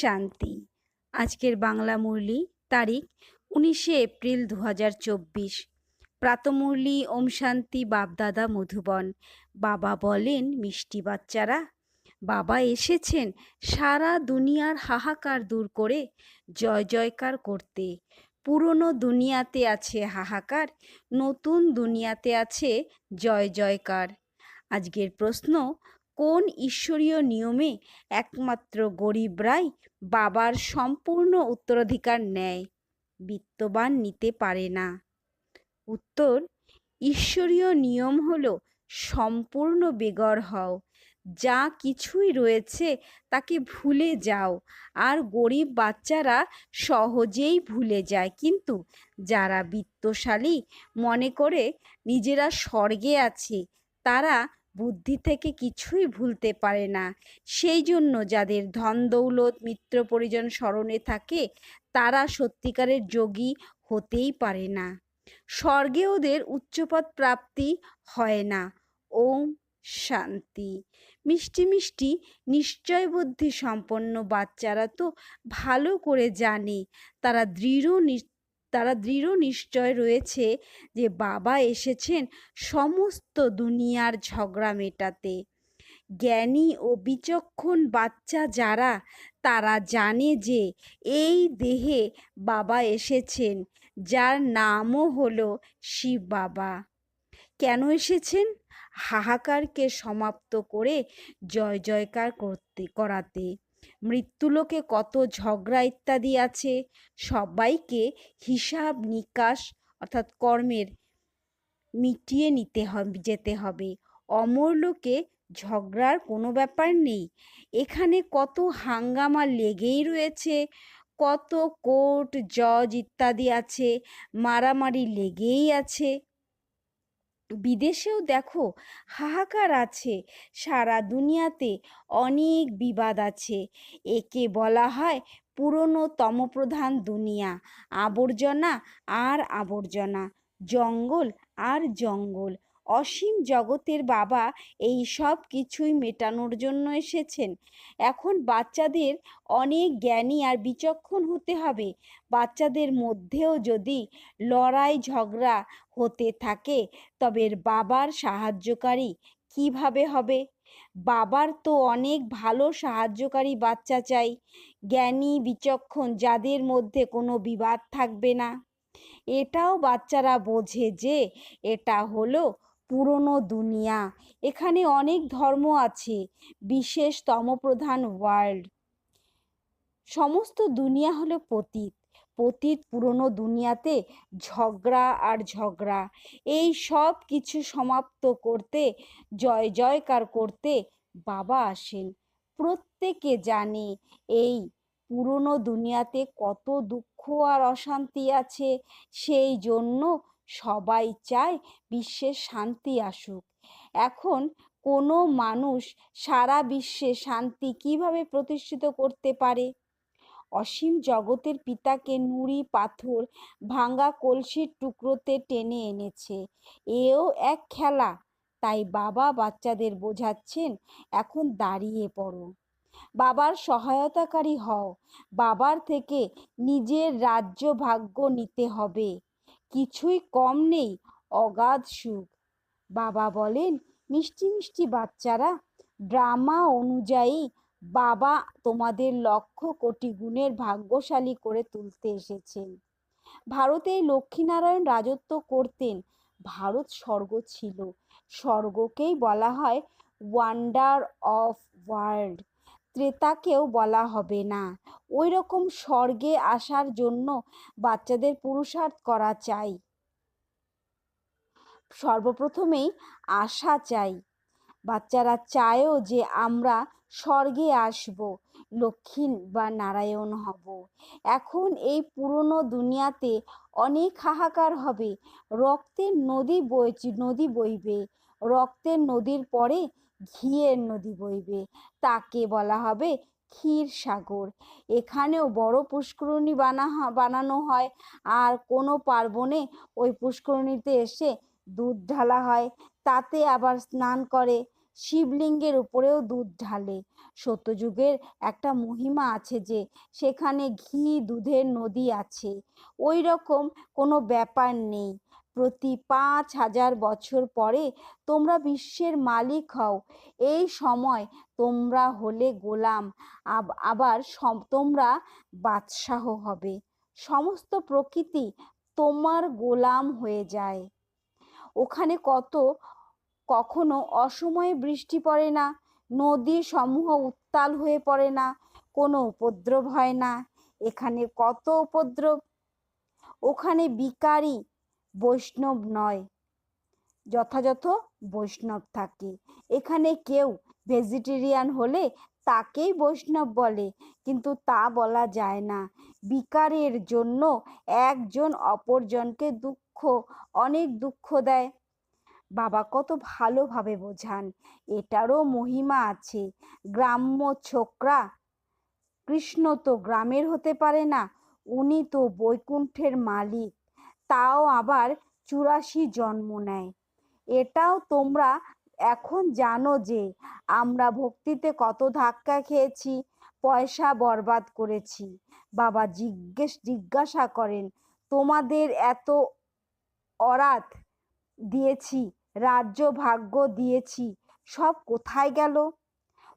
শান্তি। আজকের বাংলা মুরলি তারিখ উনিশে এপ্রিল দু হাজার চব্বিশ প্রাতমুরলি ওম শান্তি বাপদাদা মধুবন। বাবা বলেন, মিষ্টি বাচ্চারা, বাবা এসেছেন সারা দুনিয়ার হাহাকার দূর করে জয় জয়কার করতে। পুরনো দুনিয়াতে আছে হাহাকার, নতুন দুনিয়াতে আছে জয় জয়কার। আজকের প্রশ্ন কোন ঈশ্বরীয় নিয়মে একমাত্র গরিবরাই বাবার সম্পূর্ণ উত্তরাধিকার নেয়? বিত্তবান নিতে পারে না। উত্তর, ঈশ্বরীয় নিয়ম হল সম্পূর্ণ বেগর হও। যা কিছুই রয়েছে তাকে ভুলে যাও। আর গরিব বাচ্চারা সহজেই ভুলে যায়। কিন্তু যারা বিত্তশালী মনে করে নিজেরা স্বর্গে আছে, তারা বুদ্ধি থেকে কিছুই ভুলতে পারে না। সেই জন্য যাদের ধন, দৌলত, মিত্র পরিজন স্মরণে থাকে, তারা সত্যিকারের যোগী হতেই পারে না। স্বর্গে ওদের উচ্চপদ প্রাপ্তি হয় না। ওম শান্তি। মিষ্টি মিষ্টি, নিশ্চয় বুদ্ধি সম্পন্ন বাচ্চারা তো ভালো করে জানে। তারা দৃঢ় তারা দৃঢ় নিশ্চয় রয়েছে যে বাবা এসেছেন সমস্ত দুনিয়ার ঝগড়া মেটাতে। জ্ঞানী ও বিচক্ষণ বাচ্চা যারা, তারা জানে যে এই দেহে বাবা এসেছেন, যার নামও হলো শিব বাবা। কেন এসেছেন? হাহাকারকে সমাপ্ত করে জয় জয়কার করতে, করাতে। মৃত্যুলোকে কত ঝগড়া ইত্যাদি আছে, সবাইকে হিসাব নিকাশ অর্থাৎ কর্মের মিটিয়ে নিতে হবে, যেতে হবে। অমর লোকে ঝগড়ার কোনো ব্যাপার নেই। এখানে কত হাঙ্গামা লেগেই রয়েছে, কত কোর্ট, জজ ইত্যাদি আছে, মারামারি লেগেই আছে। বিদেশেও দেখো হাহাকার আছে। সারা দুনিয়াতে অনেক বিবাদ আছে। একে বলা হয় পুরনো তমপ্রধান দুনিয়া। আবর্জনা আর আবর্জনা, জঙ্গল আর জঙ্গল। অসীম জগতের বাবা এই সব কিছুই মেটানোর জন্য এসেছেন। এখন বাচ্চাদের অনেক জ্ঞানী আর বিচক্ষণ হতে হবে। বাচ্চাদের মধ্যেও যদি লড়াই ঝগড়া হতে থাকে, তবে বাবার সাহায্যকারী কীভাবে হবে? বাবার তো অনেক ভালো সাহায্যকারী বাচ্চা চাই, জ্ঞানী, বিচক্ষণ, যাদের মধ্যে কোনো বিবাদ থাকবে না। এটাও বাচ্চারা বোঝে যে এটা হলো পুরনো দুনিয়া। এখানে অনেক ধর্ম আছে, বিশেষ তমপ্রধান ওয়ার্ল্ড। সমস্ত দুনিয়া হলো পতীত। পতীত পুরনো দুনিয়াতে ঝগড়া আর ঝগড়া। এই সব কিছু সমাপ্ত করতে, জয় জয়কার করতে বাবা আসেন। প্রত্যেকে জানে এই পুরনো দুনিয়াতে কত দুঃখ আর অশান্তি আছে। সেই জন্য সবাই চায় বিশ্বে শান্তি আসুক। এখন কোনো মানুষ সারা বিশ্বে শান্তি কীভাবে প্রতিষ্ঠিত করতে পারে? অসীম জগতের পিতাকে নুড়ি পাথর ভাঙ্গা কলসির টুকরোতে টেনে এনেছে। এও এক খেলা। তাই বাবা বাচ্চাদের বোঝাচ্ছেন, এখন দাঁড়িয়ে পড়ো। বাবার সহায়তাকারী হও। বাবার থেকে নিজের রাজ্য ভাগ্য নিতে হবে। কিছুই কম নেই, অগাধ সুখ। বাবা বলেন, মিষ্টি মিষ্টি বাচ্চারা, ড্রামা অনুযায়ী বাবা তোমাদের লক্ষ কোটি গুণের ভাগ্যশালী করে তুলতে এসেছেন। ভারতে লক্ষ্মীনারায়ণ রাজত্ব করতেন। ভারত স্বর্গ ছিল। স্বর্গকেই বলা হয় ওয়ান্ডার অফ ওয়ার্ল্ড ত্রেতাকেও বলা হবে না। ওই রকম স্বর্গে আসার জন্য বাচ্চাদের পুরুষার্থ করা চাই। সর্বপ্রথমেই আশা চাই। বাচ্চারা চায়ও যে আমরা স্বর্গে আসব, লক্ষ্মী বা নারায়ণ হব। এখন এই পুরনো দুনিয়াতে অনেক হাহাকার হবে। রক্তের নদী বই নদী বইবে। রক্তের নদীর পরে ঘিয়ের নদী বইবে, তাকে বলা হবে ক্ষীর সাগর। এখানেও বড় পুষ্করণী বানা বানানো হয়। আর কোনো পার্বণে ওই পুষ্করণীতে এসে দুধ ঢালা হয়। তাতে আবার স্নান করে। শিবলিঙ্গের উপরেও দুধ ঢালে। সত্যযুগের একটা মহিমা আছে যে, সেখানে ঘি দুধের নদী আছে। ওই রকম কোনো ব্যাপার নেই। প্রতি পাঁচ হাজার বছর পরে তোমরা বিশ্বের মালিক হও। এই সময় তোমরা হলে গোলাম, আব- আবার তোমরা বাদশাহ হবে। সমস্ত প্রকৃতি তোমার গোলাম হয়ে যায়। ওখানে কত, কখনো অসময়ে বৃষ্টি পড়ে না নদী সমূহ উত্তাল হয়ে পড়ে না, কোনো উপদ্রব হয় না। এখানে কত উপদ্রব? ওখানে বিকারী বৈষ্ণব নয়। যথাযথ বৈষ্ণব থাকে। এখানে কেউ ভেজিটেরিয়ান হলে তাকেই বৈষ্ণব বলে, কিন্তু তা বলা যায় না। বিকারের জন্য একজন অপরজনকে দুঃখ, অনেক দুঃখ দেয়। বাবা কত ভালোভাবে বোঝান, এটারও মহিমা আছে। গ্রাম্য ছোকরা, কৃষ্ণ তো গ্রামের হতে পারে না, উনি তো বৈকুণ্ঠের মালিক। তাও আবার চুরাশি জন্ম নেয়। এটাও তোমরা এখন জানো যে, আমরা ভক্তিতে কত ধাক্কা খেয়েছি, পয়সা বরবাদ করেছি। বাবা জিজ্ঞেস, জিজ্ঞাসা করেন, তোমাদের এত অরাত দিয়েছি, রাজ্য ভাগ্য দিয়েছি, সব কোথায় গেল?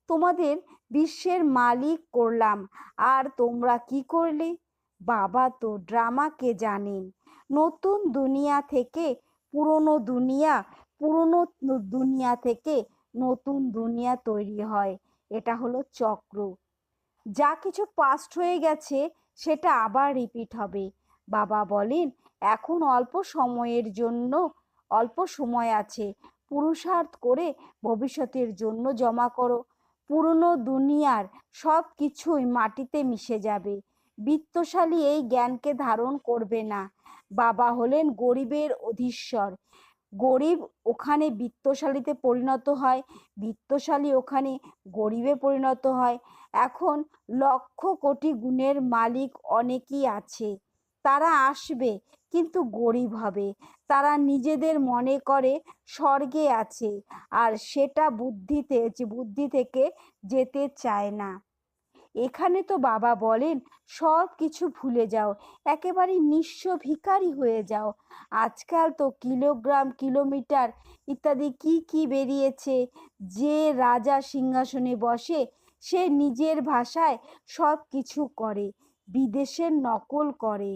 তোমাদের বিশ্বের মালিক করলাম, আর তোমরা কি করলে? বাবা তো ড্রামাকে জানেন। নতুন দুনিয়া থেকে পুরনো দুনিয়া পুরনো দুনিয়া থেকে নতুন দুনিয়া তৈরি হয়। এটা হলো চক্র। যা কিছু পাস্ট হয়ে গেছে, সেটা আবার রিপিট হবে। বাবা বলেন, এখন অল্প সময়ের জন্য, অল্প সময় আছে। পুরুষার্থ করে ভবিষ্যতের জন্য জমা করো। পুরনো দুনিয়ার সব কিছুই মাটিতে মিশে যাবে। বিত্তশালী এই জ্ঞানকে ধারণ করবে না। বাবা হলেন গরিবের অধীশ্বর। গরিব ওখানে বিত্তশালীতে পরিণত হয়, বিত্তশালী ওখানে গরিবে পরিণত হয়। এখন লক্ষ কোটি গুণের মালিক অনেকই আছে। তারা আসবে, কিন্তু গরিব হবে। তারা নিজেদের মনে করে স্বর্গে আছে, আর সেটা বুদ্ধিতে, বুদ্ধি থেকে যেতে চায় না। এখানে তো বাবা বলেন, সব কিছু ভুলে যাও, একেবারে নিঃস্ব ভিকারি হয়ে যাও। আজকাল তো কিলোগ্রাম, কিলোমিটার ইত্যাদি কি কি বেরিয়েছে? যে রাজা সিংহাসনে বসে, সে নিজের ভাষায় সব কিছু করে, বিদেশের নকল করে।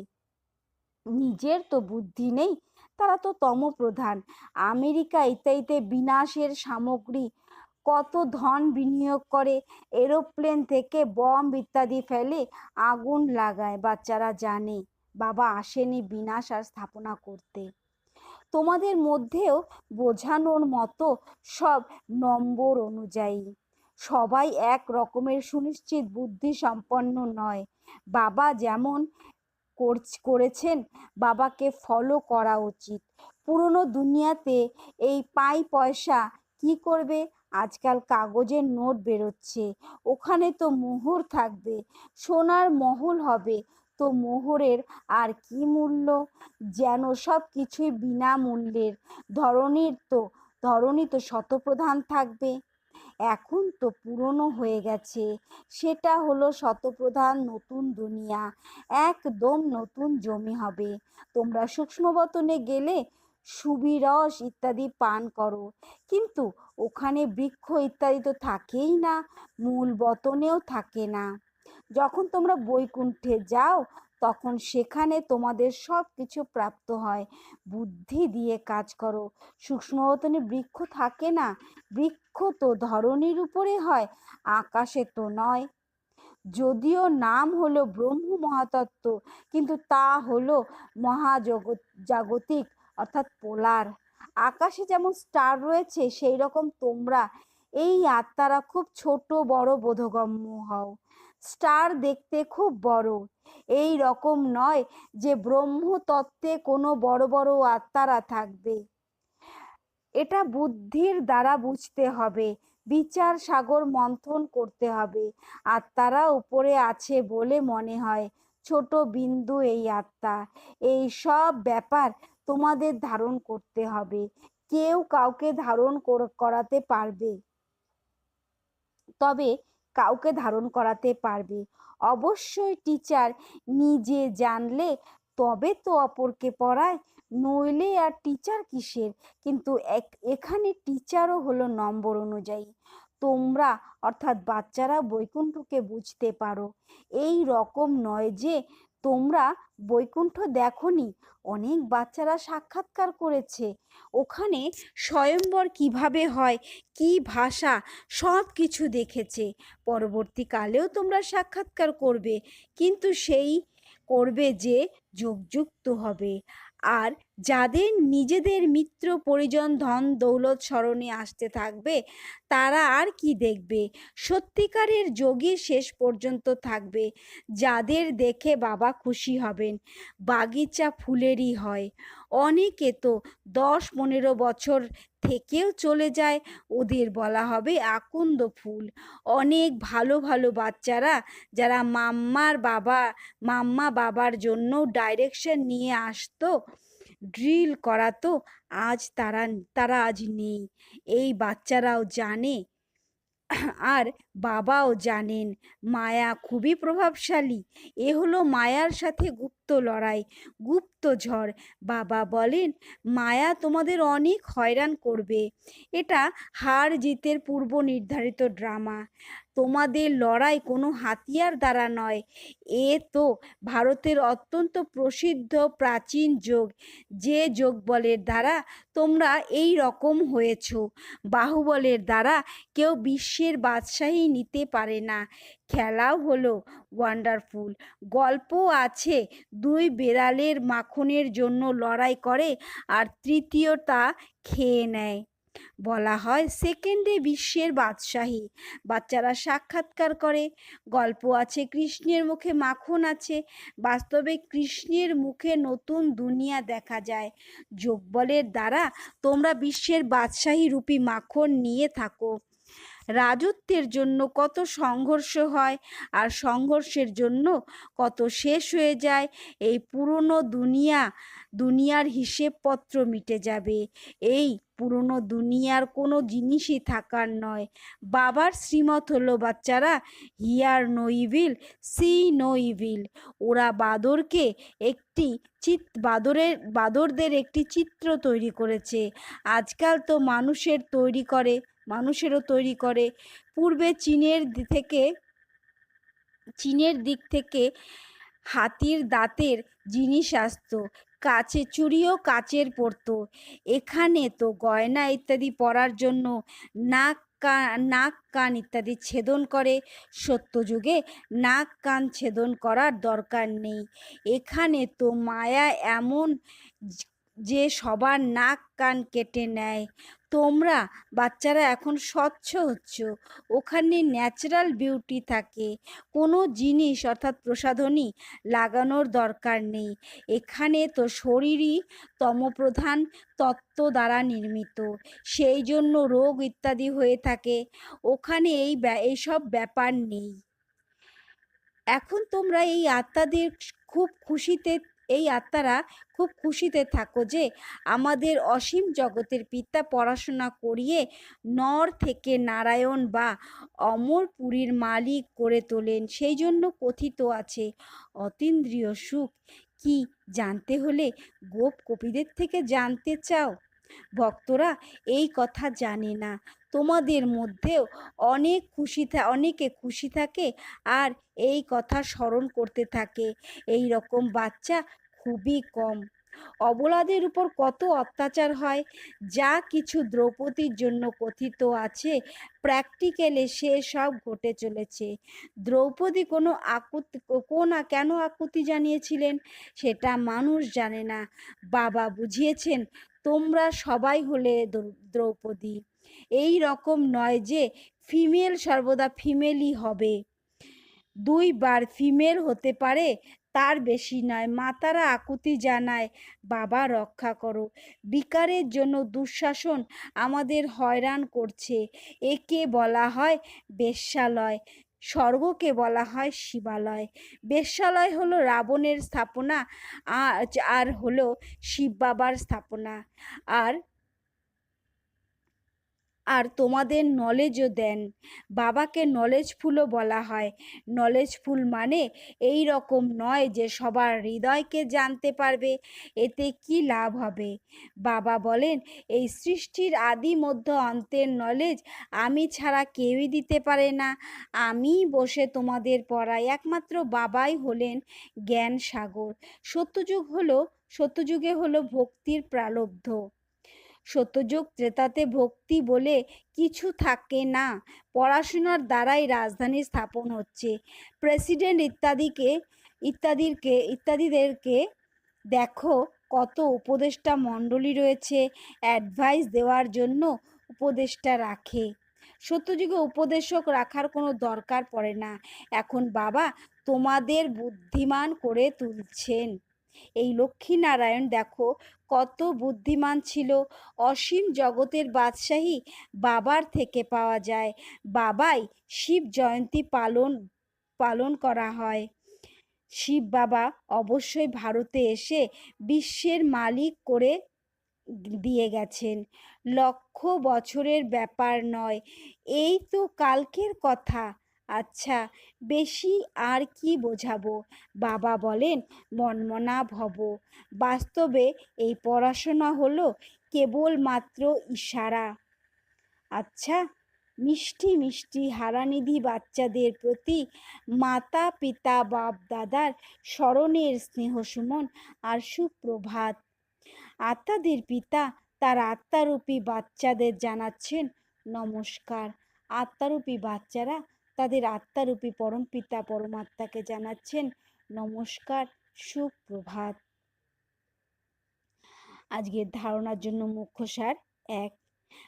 নিজের তো বুদ্ধি নেই, তারা তো তমপ্রধান। আমেরিকা ইত্যাদিতে বিনাশের সামগ্রী কত ধন বিনিয়োগ করে এরোপ্লেন থেকে বম্ব ইত্যাদি ফেলে আগুন লাগায়, বাচ্চারা জানে। বাবা আসেনি বিনাশ আর স্থাপনা করতে। তোমাদের মধ্যেও বোঝানোর মতো সব নম্বর অনুযায়ী। সবাই এক রকমের সুনিশ্চিত বুদ্ধি সম্পন্ন নয়। বাবা যেমন করছ- করেছেন, বাবাকে ফলো করা উচিত। পুরনো দুনিয়াতে এই পাই পয়সা কি করবে? আজকাল কাগজের নোট বেরোচ্ছে। ওখানে তো মোহর থাকবে। সোনার মহল হবে। তো মোহরের আর কি মূল্য? যেন সব কিছুই বিনামূল্যের। ধরনীর তো ধরনী তো শতপ্রধান থাকবে। এখন তো পুরনো হয়ে গেছে। সেটা হলো শতপ্রধান নতুন দুনিয়া। একদম নতুন জমি হবে। তোমরা সূক্ষ্মবতনে গেলে সুবিরস ইত্যাদি পান করো। কিন্তু ওখানে বৃক্ষ ইত্যাদি তো থাকেই না, মূল বতনেও থাকে না। যখন তোমরা বৈকুণ্ঠে যাও, তখন সেখানে তোমাদের সব কিছু প্রাপ্ত হয়। বুদ্ধি দিয়ে কাজ করো। সূক্ষ্মবতনে বৃক্ষ থাকে না, বৃক্ষ তো ধরনীর উপরে হয়, আকাশে তো নয়। যদিও নাম হলো ব্রহ্ম মহাতত্ত্ব কিন্তু তা হলো মহাজগৎ জাগতিক অর্থাৎ পোলার আকাশে যেমন স্টার রয়েছে সেই রকম তোমরা এই আত্মারা খুব ছোট, বড়, বোধগম্য হও। স্টার দেখতে খুব বড়। এই রকম নয় যে ব্রহ্মতত্ত্বে কোনো বড় বড় আত্মারা থাকবে। এটা বুদ্ধির দ্বারা বুঝতে হবে। বিচার সাগর মন্থন করতে হবে। আত্মারা উপরে আছে বলে মনে হয়। ছোট বিন্দু এই আত্মা। এই সব ব্যাপার তোমাদের ধারণ করতে হবে। কেউ কাউকে ধারণ করাতে পারবে। তবে কাউকে ধারণ করাতে পারবে। অবশ্যই টিচার নিজে জানলে তবে তো অপরকে পড়ায়, নইলে আর টিচার কিসের? কিন্তু এক, এখানে টিচারও হলো নম্বর অনুযায়ী। তোমরা অর্থাৎ বাচ্চারা বৈকুণ্ঠকে বুঝতে পারো। এই রকম নয় যে তোমরা বৈকুণ্ঠ দেখনি, অনেক বাচ্চারা সাক্ষাৎকার করেছে। ওখানে স্বয়ম্বর কীভাবে হয়, কি ভাষা, সব কিছু দেখেছে। পরবর্তীকালেও তোমরা সাক্ষাৎকার করবে, কিন্তু সেই করবে যে যোগযুক্ত হবে। আর যাদের নিজেদের মিত্র পরিজন, ধন, দৌলত স্মরণে আসতে থাকবে, তারা আর কি দেখবে? সত্যিকারের যোগী শেষ পর্যন্ত থাকবে। যাদের দেখে বাবা খুশি হবেন, বাগিচা ফুলেরই হয়। অনেকে তো দশ পনেরো বছর থেকেও চলে যায়, ওদের বলা হবে আকন্দ ফুল। অনেক ভালো ভালো বাচ্চারা যারা মাম্মার বাবা, মাম্মা বাবার জন্য ডাইরেকশন নিয়ে আসতো ড্রিল করাতো আজ তারা তারা আজ নেই। এই বাচ্চারাও জানে, আর বাবাও জানেন, মায়া খুবই প্রভাবশালী। এ হলো মায়ার সাথে গুপ্ত লড়াই, গুপ্ত ঝড়। বাবা বলেন, মায়া তোমাদের অনেক হয়রান করবে। এটা হার জিতের পূর্ব নির্ধারিত ড্রামা। তোমাদের লড়াই কোনো হাতিয়ার দ্বারা নয়। এ তো ভারতের অত্যন্ত প্রসিদ্ধ প্রাচীন যোগ। যে যোগ বলের দ্বারা তোমরা এই রকম হয়েছ। বাহুবলের দ্বারা কেউ বিশ্বের বাদশাহী নিতে পারে না। খেলাও হলো ওয়ান্ডারফুল গল্প আছে, দুই বেড়ালের মাখনের জন্য লড়াই করে আর তৃতীয়টা খেয়ে নেয়। বলা হয় সেকেন্ডে বিশ্বের বাদশাহী। বাচ্চারা সাক্ষাৎকার করে, গল্প আছে কৃষ্ণের মুখে, মাখন আছে। বাস্তবে কৃষ্ণের মুখে নতুন দুনিয়া দেখা যায়। যোগবলের দ্বারা তোমরা বিশ্বের বাদশাহী রূপী মাখন নিয়ে থাকো। রাজত্বের জন্য কত সংঘর্ষ হয় আর সংঘর্ষের জন্য কত শেষ হয়ে যায়, এই পুরনো দুনিয়া দুনিয়ার হিসেবপত্র মিটে যাবে। এই পুরনো দুনিয়ার কোনো জিনিসই থাকার নয়। বাবার শ্রীমত হলো বাচ্চারা hear no evil see no evil ওরা বাদরকে একটি চিত, বাদরের, বাদরদের একটি চিত্র তৈরি করেছে। আজকাল তো মানুষের তৈরি করে, মানুষেরও তৈরি করে। পূর্বে চীনের থেকে, চীনের দিক থেকে হাতির দাঁতের জিনিস আসতো। কাছে চুড়িও কাচের পরতো। এখানে তো গয়না ইত্যাদি পরার জন্য নাক নাক কান ইত্যাদি ছেদন করে। সত্যযুগে নাক কান ছেদন করার দরকার নেই। এখানে তো মায়া এমন যে সবার নাক কান কেটে নেয়। তোমরা বাচ্চারা এখন স্বচ্ছ হচ্ছ। ওখানে ন্যাচারাল বিউটি থাকে। কোনো জিনিস অর্থাৎ প্রসাধনী লাগানোর দরকার নেই। এখানে তো শরীরই তমপ্রধান তত্ত্ব দ্বারা নির্মিত। সেই জন্য রোগ ইত্যাদি হয়ে থাকে। ওখানে এই এইসব ব্যাপার নেই। এখন তোমরা এই আত্মাদের খুব খুশিতে এই আত্মারা খুব খুশিতে থাকো যে আমাদের অসীম জগতের পিতা পড়াশোনা করিয়ে নর থেকে নারায়ণ বা অমরপুরীর মালিক করে তোলেন। সেই জন্য কথিত আছে, অতীন্দ্রিয় সুখ কি জানতে হলে গোপ কপিদের থেকে জানতে চাও? ভক্তরা এই কথা জানে না। তোমাদের মধ্যেও অনেক খুশি থা, অনেকে খুশি থাকে আর এই কথা স্মরণ করতে থাকে। এই রকম বাচ্চা খুবই কম। অবলাদের উপর কত অত্যাচার হয়? যা কিছু দ্রৌপদীর জন্য কথিত আছে প্র্যাকটিক্যালে সে সব ঘটে চলেছে। দ্রৌপদী কোনো আকুতি, কোন কেন আকুতি জানিয়েছিলেন? সেটা মানুষ জানে না। বাবা বুঝিয়েছেন, তোমরা সবাই হলে দ্রৌপদী। এই রকম নয় যে ফিমেল সর্বদা ফিমেলই হবে। দুইবার ফিমেল হতে পারে তার বেশি নয়, মাতারা আকুতি জানায়, বাবা রক্ষা করো। বিকারের জন্য দুঃশাসন আমাদের হয়রান করছে। একে বলা হয় বেশ্যালয়, স্বর্গকে বলা হয় শিবালয়। বেশ্যালয় হলো রাবণের স্থাপনা আর হলো শিব বাবার স্থাপনা। আর আর তোমাদের নলেজও দেন। বাবাকে নলেজফুলও বলা হয়। নলেজফুল মানে এই রকম নয় যে সবার হৃদয়কে জানতে পারবে, এতে কি লাভ হবে? বাবা বলেন, এই সৃষ্টির আদি মধ্য অন্তের নলেজ আমি ছাড়া কেউই দিতে পারে না। আমি বসে তোমাদের পড়াই একমাত্র বাবাই হলেন জ্ঞান সাগর। সত্যযুগ হলো, সত্যযুগে হলো ভক্তির প্রালব্ধ। সত্যযুগ ত্রেতাতে ভক্তি বলে কিছু থাকে না। পড়াশোনার দ্বারাই রাজধানী স্থাপন হচ্ছে। প্রেসিডেন্ট ইত্যাদিকে, ইত্যাদিরকে, ইত্যাদিদেরকে দেখো কত উপদেষ্টা মণ্ডলী রয়েছে অ্যাডভাইস দেওয়ার জন্য উপদেষ্টা রাখে। সত্যযুগে উপদেশক রাখার কোনো দরকার পড়ে না। এখন বাবা তোমাদের বুদ্ধিমান করে তুলছেন। এই লক্ষ্মীনারায়ণ দেখো কত বুদ্ধিমান ছিল। অসীম জগতের বাদশাহী বাবার থেকে পাওয়া যায়। বাবাই শিব জয়ন্তী পালন পালন করা হয়। শিব বাবা অবশ্যই ভারতে এসে বিশ্বের মালিক করে দিয়ে গেছেন। লক্ষ বছরের ব্যাপার নয়। এই তো কালকের কথা। আচ্ছা বেশি আর কি বোঝাবো? বাবা বলেন, মনমনা ভব। বাস্তবে এই পড়াশোনা হলো কেবলমাত্র ইশারা। আচ্ছা মিষ্টি মিষ্টি হারানিধি বাচ্চাদের প্রতি মাতা পিতা বাপ দাদার স্মরণের স্নেহ সুমন আর সুপ্রভাত। আত্মাদের পিতা তার আত্মারূপী বাচ্চাদের জানাচ্ছেন নমস্কার। আত্মারূপী বাচ্চারা তাদের আত্মারূপী পরম পিতা পরমাত্মাকে জানাচ্ছেন, নমস্কার, সুপ্রভাত। আজকের ধারণার জন্য মুখ্য সার এক,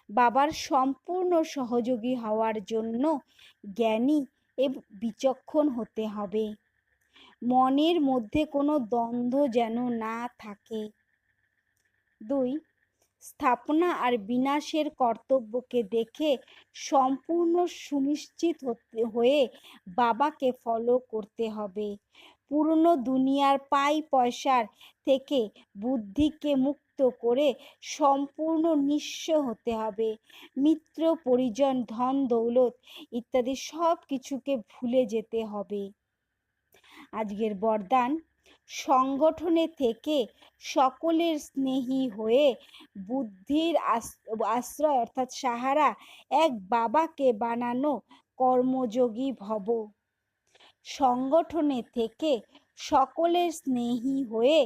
বাবার সম্পূর্ণ সহযোগী হওয়ার জন্য জ্ঞানী এবং বিচক্ষণ হতে হবে। মনের মধ্যে কোনো দ্বন্দ্ব যেন না থাকে। দুই স্থাপনা আর বিনাশের কর্তব্যকে দেখে সম্পূর্ণ সুনিশ্চিত হয়ে বাবাকে ফলো করতে হবে। পুরনো দুনিয়ার পাই পয়সার থেকে বুদ্ধিকে মুক্ত করে সম্পূর্ণ নিঃস্ব হতে হবে। মিত্র, পরিজন, ধন, দৌলত ইত্যাদি সব কিছুকে ভুলে যেতে হবে। আজকের বরদান সংগঠনে থেকে সকলের স্নেহী হয়ে বুদ্ধির আশ্রয় অর্থাৎ সাহারা এক বাবাকে বানানো কর্মযোগী ভব। সংগঠনে থেকে সকলের স্নেহী হয়ে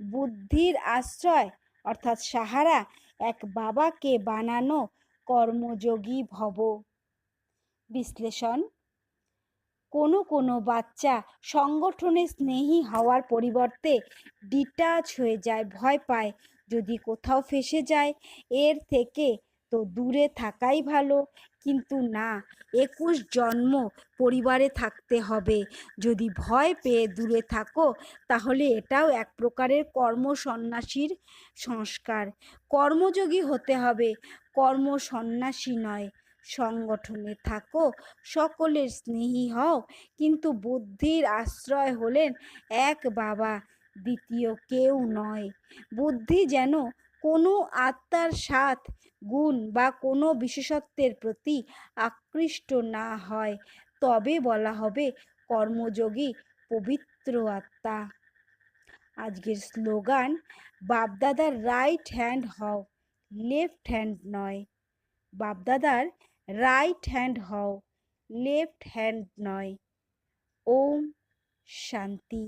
বুদ্ধির আশ্রয় অর্থাৎ সাহারা এক বাবাকে বানানো কর্মযোগী ভব। বিশ্লেষণ কোনো কোনো বাচ্চা সংগঠনে স্নেহী হওয়ার পরিবর্তে ডিটাচ হয়ে যায়, ভয় পায়। যদি কোথাও ফেসে যায়, এর থেকে তো দূরে থাকাই ভালো। কিন্তু না, একুশ জন্ম পরিবারে থাকতে হবে। যদি ভয় পেয়ে দূরে থাকো, তাহলে এটাও এক প্রকারের কর্ম সন্ন্যাসীর সংস্কার। কর্মযোগী হতে হবে। কর্ম সন্ন্যাসী নয়। সংগঠনে থাকো, সকলের স্নেহী হও। কিন্তু বুদ্ধির আশ্রয় হলেন এক বাবা, দ্বিতীয় কেউ নয়। বুদ্ধি যেন কোনো আত্মার সাথ, গুণ বা কোনো বিশেষত্বের প্রতি আকৃষ্ট না হয়, তবে বলা হবে কর্মযোগী, পবিত্র আত্মা। আজকের স্লোগান, বাপদাদার রাইট হ্যান্ড হও লেফট হ্যান্ড নয়। বাপদাদার রাইট হ্যান্ড হও লেফট হ্যান্ড নয় ওম শান্তি